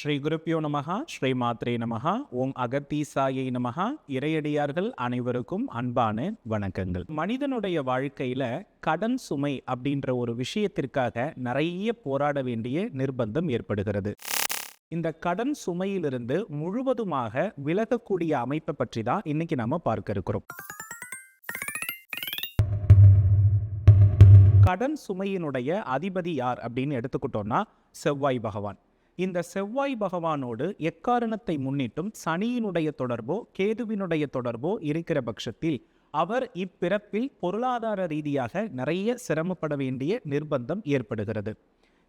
ஸ்ரீ குருப்பியோ நமகா ஸ்ரீ மாத்ரே நமகா ஓம் அகத்தீசாயை நமகா இறையடியார்கள் அனைவருக்கும் அன்பான வணக்கங்கள். மனிதனுடைய வாழ்க்கையில கடன் சுமை அப்படின்ற ஒரு விஷயத்திற்காக நிறைய போராட வேண்டிய நிர்பந்தம் ஏற்படுகிறது. இந்த கடன் சுமையிலிருந்து முழுவதுமாக விலகக்கூடிய அமைப்பை பற்றி தான் இன்னைக்கு நாம பார்க்க இருக்கிறோம். கடன் சுமையினுடைய அதிபதி யார் அப்படின்னு எடுத்துக்கிட்டோம்னா செவ்வாய் பகவான். இந்த செவ்வாய் பகவானோடு எக்காரணத்தை முன்னிட்டும் சனியினுடைய தொடர்போ கேதுவினுடைய தொடர்போ இருக்கிற பட்சத்தில் அவர் இப்பிறப்பில் பொருளாதார ரீதியாக நிறைய சிரமப்பட வேண்டிய நிர்பந்தம் ஏற்படுகிறது.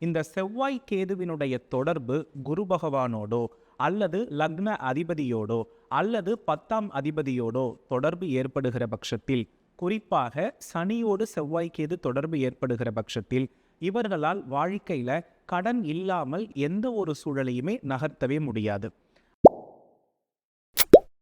இந்த செவ்வாய் கேதுவினுடைய தொடர்பு குரு பகவானோடோ அல்லது லக்ன அதிபதியோடோ அல்லது பத்தாம் அதிபதியோடோ தொடர்பு ஏற்படுகிற பட்சத்தில் குறிப்பாக சனியோடு செவ்வாய் கேது தொடர்பு ஏற்படுகிற பட்சத்தில் இவர்களால் வாழ்க்கையில கடன் இல்லாமல் எந்த ஒரு சூழலையுமே நகர்த்தவே முடியாது.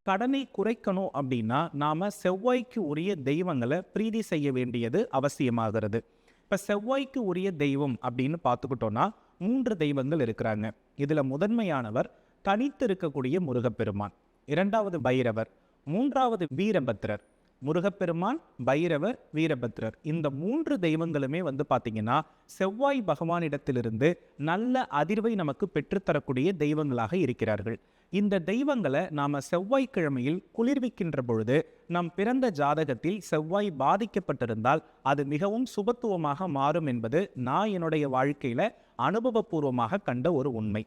கடனை குறைக்கணும் அப்படின்னா நாம செவ்வாய்க்கு உரிய தெய்வங்களை பிரீதி செய்ய வேண்டியது அவசியமாகிறது. இப்ப செவ்வாய்க்கு உரிய தெய்வம் அப்படின்னு பார்த்துக்கிட்டோம்னா மூன்று தெய்வங்கள் இருக்கிறாங்க. இதுல முதன்மையானவர் தனித்து இருக்கக்கூடிய முருகப்பெருமான். இரண்டாவது பைரவர். மூன்றாவது வீரபத்ரர். முருகப்பெருமான் பைரவர் வீரபத்ரர். இந்த மூன்று தெய்வங்களுமே வந்து பார்த்தீங்கன்னா செவ்வாய் பகவானிடத்திலிருந்து நல்ல அதிர்வை நமக்கு பெற்றுத்தரக்கூடிய தெய்வங்களாக இருக்கிறார்கள். இந்த தெய்வங்களை நாம செவ்வாய்க்கிழமையில் குளிர்விக்கின்ற பொழுது நம் பிறந்த ஜாதகத்தில் செவ்வாய் பாதிக்கப்பட்டிருந்தால் அது மிகவும் சுபத்துவமாக மாறும் என்பது நான் என்னுடைய வாழ்க்கையில அனுபவபூர்வமாக கண்ட ஒரு உண்மை.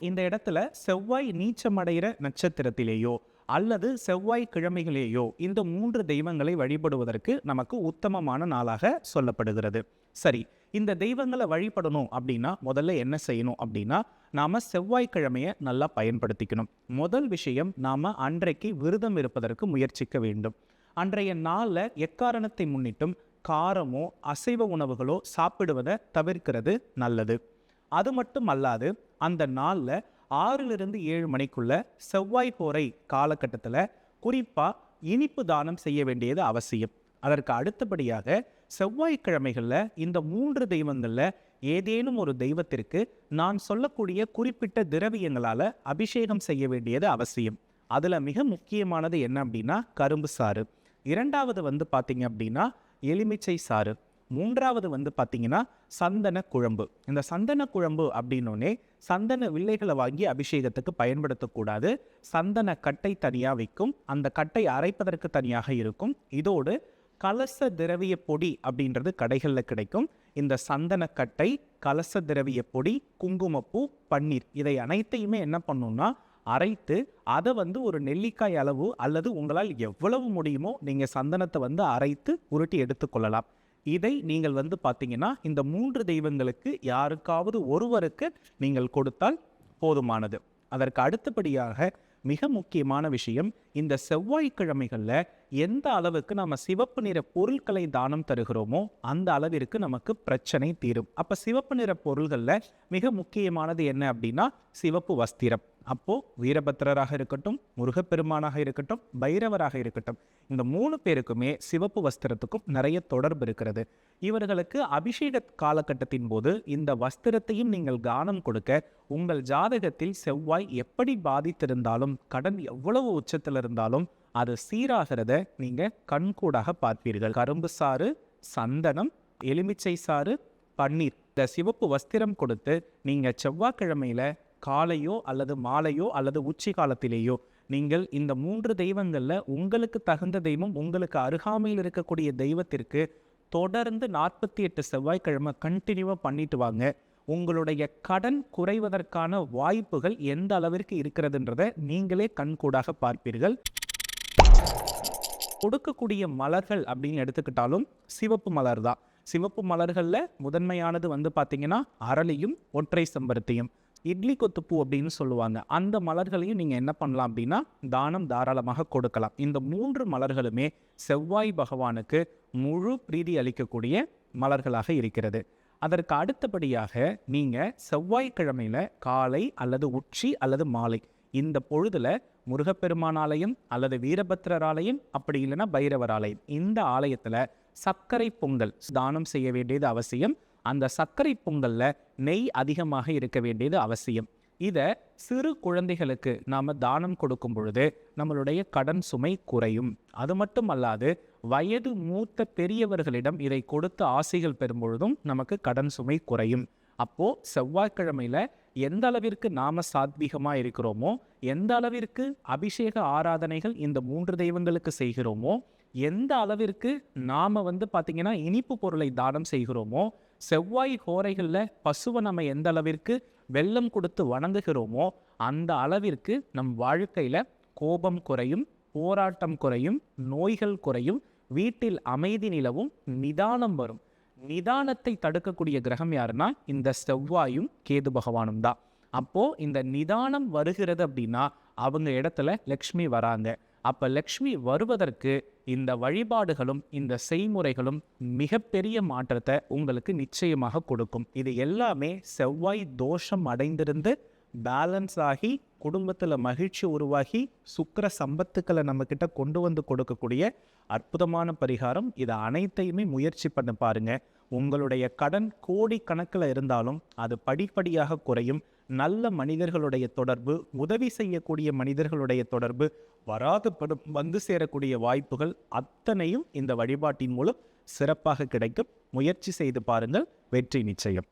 இந்த இடத்துல செவ்வாய் நீச்சமடைகிற நட்சத்திரத்திலேயோ அல்லது செவ்வாய் கிழமைகளேயோ இந்த மூன்று தெய்வங்களை வழிபடுவதற்கு நமக்கு உத்தமமான நாளாக சொல்லப்படுகிறது. சரி இந்த தெய்வங்களை வழிபடணும் அப்படின்னா முதல்ல என்ன செய்யணும் அப்படின்னா நாம் செவ்வாய்க்கிழமையை நல்லா பயன்படுத்திக்கணும். முதல் விஷயம் நாம் அன்றைக்கு விரதம் இருப்பதற்கு முயற்சிக்க வேண்டும். அன்றைய நாளில் எக்காரணத்தை முன்னிட்டும் காரமோ அசைவ உணவுகளோ சாப்பிடுவதை தவிர்க்கிறது நல்லது. அது மட்டும் அல்லாது அந்த நாளில் ஆறிலிருந்து ஏழு மணிக்குள்ள செவ்வாய் போரை காலகட்டத்தில் குறிப்பாக இனிப்பு தானம் செய்ய வேண்டியது அவசியம். அதற்கு அடுத்தபடியாக செவ்வாய்க்கிழமைகளில் இந்த மூன்று தெய்வங்களில் ஏதேனும் ஒரு தெய்வத்திற்கு நான் சொல்லக்கூடிய குறிப்பிட்ட திரவியங்களால் அபிஷேகம் செய்ய வேண்டியது அவசியம். அதில் மிக முக்கியமானது என்ன அப்படின்னா கரும்பு சாறு. இரண்டாவது வந்து பார்த்தீங்க அப்படின்னா எலுமிச்சை சாறு. மூன்றாவது வந்து பார்த்தீங்கன்னா சந்தன குழம்பு. இந்த சந்தன குழம்பு அப்படின்னோடனே சந்தன வில்லைகளை வாங்கி அபிஷேகத்துக்கு பயன்படுத்தக்கூடாது. சந்தன கட்டை தனியாக வைக்கும். அந்த கட்டை அரைப்பதற்கு தனியாக இருக்கும். இதோடு கலச திரவிய பொடி அப்படின்றது கடைகளில் கிடைக்கும். இந்த சந்தன கட்டை கலச திரவிய பொடி குங்குமப்பூ பன்னீர் இதை அனைத்தையுமே என்ன பண்ணணும்னா அரைத்து அதை வந்து ஒரு நெல்லிக்காய் அளவு அல்லது உங்களால் எவ்வளவு முடியுமோ நீங்கள் சந்தனத்தை வந்து அரைத்து உருட்டி எடுத்துக்கொள்ளலாம். இதை நீங்கள் வந்து பார்த்தீங்கன்னா இந்த மூன்று தெய்வங்களுக்கு யாருக்காவது ஒருவருக்கு நீங்கள் கொடுத்தால் போதுமானது. அதற்கு அடுத்தபடியாக மிக முக்கியமான விஷயம் இந்த செவ்வாய்க்கிழமைகளில் எந்த அளவுக்கு நம்ம சிவப்பு நிற பொருட்களை தானம் தருகிறோமோ அந்த அளவிற்கு நமக்கு பிரச்சனை தீரும். அப்போ சிவப்பு நிற பொருள்களில் மிக முக்கியமானது என்ன அப்படின்னா சிவப்பு வஸ்திரம். அப்போ வீரபத்திரராக இருக்கட்டும் முருகப்பெருமானாக இருக்கட்டும் பைரவராக இருக்கட்டும் இந்த மூணு பேருக்குமே சிவப்பு வஸ்திரத்துக்கும் நிறைய தொடர்பு இருக்கிறது. இவர்களுக்கு அபிஷேக காலகட்டத்தின் போது இந்த வஸ்திரத்தையும் நீங்கள் கானம் கொடுக்க உங்கள் ஜாதகத்தில் செவ்வாய் எப்படி பாதித்திருந்தாலும் கடன் எவ்வளவு உச்சத்தில் இருந்தாலும் அது சீராகிறத நீங்க கண்கூடாக பார்ப்பீர்கள். கரும்பு சாறு சந்தனம் எலுமிச்சை சாறு பன்னீர். இந்த சிவப்பு வஸ்திரம் கொடுத்து நீங்க செவ்வாய்க்கிழமையில காலையோ அல்லது மாலையோ அல்லது உச்சி காலத்திலேயோ நீங்கள் இந்த மூன்று தெய்வங்களில் உங்களுக்கு தகுந்த தெய்வம் உங்களுக்கு அருகாமையில் இருக்கக்கூடிய தெய்வத்திற்கு தொடர்ந்து நாற்பத்தி எட்டு செவ்வாய்க்கிழமை கண்டினியூவாக பண்ணிட்டு வாங்க. உங்களுடைய கடன் குறைவதற்கான வாய்ப்புகள் எந்த அளவிற்கு இருக்கிறதுன்றதை நீங்களே கண்கூடாக பார்ப்பீர்கள். கொடுக்கக்கூடிய மலர்கள் அப்படின்னு எடுத்துக்கிட்டாலும் சிவப்பு மலர் தான் சிவப்பு மலர்களில் முதன்மையானது வந்து பார்த்திங்கன்னா அரளியும் ஒற்றை செம்பருத்தியும். இட்லி கொத்துப்பூ அப்படின்னு சொல்லுவாங்க. அந்த மலர்களையும் நீங்கள் என்ன பண்ணலாம் அப்படின்னா தானம் தாராளமாக கொடுக்கலாம். இந்த மூன்று மலர்களுமே செவ்வாய் பகவானுக்கு முழு பிரீதி அளிக்கக்கூடிய மலர்களாக இருக்கிறது. அதற்கு அடுத்தபடியாக நீங்கள் செவ்வாய்க்கிழமையில் காலை அல்லது உச்சி அல்லது மாலை இந்த பொழுதில் முருகப்பெருமான் ஆலயம் அல்லது வீரபத்திரர் ஆலயம் அப்படி இல்லைன்னா பைரவர் ஆலயம் இந்த ஆலயத்தில் சர்க்கரை பொங்கல் தானம் செய்ய வேண்டியது அவசியம். அந்த சர்க்கரை பொங்கலில் நெய் அதிகமாக இருக்க வேண்டியது அவசியம். இதை சிறு குழந்தைகளுக்கு நாம் தானம் கொடுக்கும் பொழுது நம்மளுடைய கடன் சுமை குறையும். அது மட்டும் அல்லாது வயது மூத்த பெரியவர்களிடம் இதை கொடுத்து ஆசைகள் பெறும் பொழுதும் நமக்கு கடன் சுமை குறையும். அப்போது செவ்வாய்க்கிழமையில் எந்த அளவிற்கு நாம சாத்வீகமாக இருக்கிறோமோ எந்த அளவிற்கு அபிஷேக ஆராதனைகள் இந்த மூன்று தெய்வங்களுக்கு செய்கிறோமோ எந்த அளவிற்கு நாம் வந்து பார்த்திங்கன்னா இனிப்பு பொருளை தானம் செய்கிறோமோ செவ்வாய் கோரைகளில் பசுவை நம்ம எந்த அளவிற்கு வெள்ளம் கொடுத்து வணங்குகிறோமோ அந்த அளவிற்கு நம் வாழ்க்கையில் கோபம் குறையும் போராட்டம் குறையும் நோய்கள் குறையும் வீட்டில் அமைதி நிலவும் நிதானம் வரும். நிதானத்தை தடுக்கக்கூடிய கிரகம் யாருன்னா இந்த செவ்வாயும் கேது பகவானும் தான். அப்போது இந்த நிதானம் வருகிறது அப்படின்னா அவங்க இடத்துல லக்ஷ்மி வராங்க. அப்போ லக்ஷ்மி வருவதற்கு இந்த வழிபாடுகளும் இந்த செய்முறைகளும் மிகப்பெரிய மாற்றத்தை உங்களுக்கு நிச்சயமாக கொடுக்கும். இது எல்லாமே செவ்வாய் தோஷம் அடைந்திருந்து பேலன்ஸ் ஆகி குடும்பத்தில் மகிழ்ச்சி உருவாகி சுக்கர சம்பத்துக்களை நம்மக்கிட்ட கொண்டு வந்து கொடுக்கக்கூடிய அற்புதமான பரிகாரம். இதை அனைத்தையுமே முயற்சி பண்ண பாருங்கள் உங்களுடைய கடன் கோடி கணக்கில் இருந்தாலும் அது படிப்படியாக குறையும். நல்ல மனிதர்களுடைய தொடர்பு உதவி செய்யக்கூடிய மனிதர்களுடைய தொடர்பு வராதப்படும் வந்து சேரக்கூடிய வாய்ப்புகள் அத்தனையும் இந்த வழிபாட்டின் மூலம் சிறப்பாக கிடைக்கும். முயற்சி செய்து பாருங்கள். வெற்றி நிச்சயம்.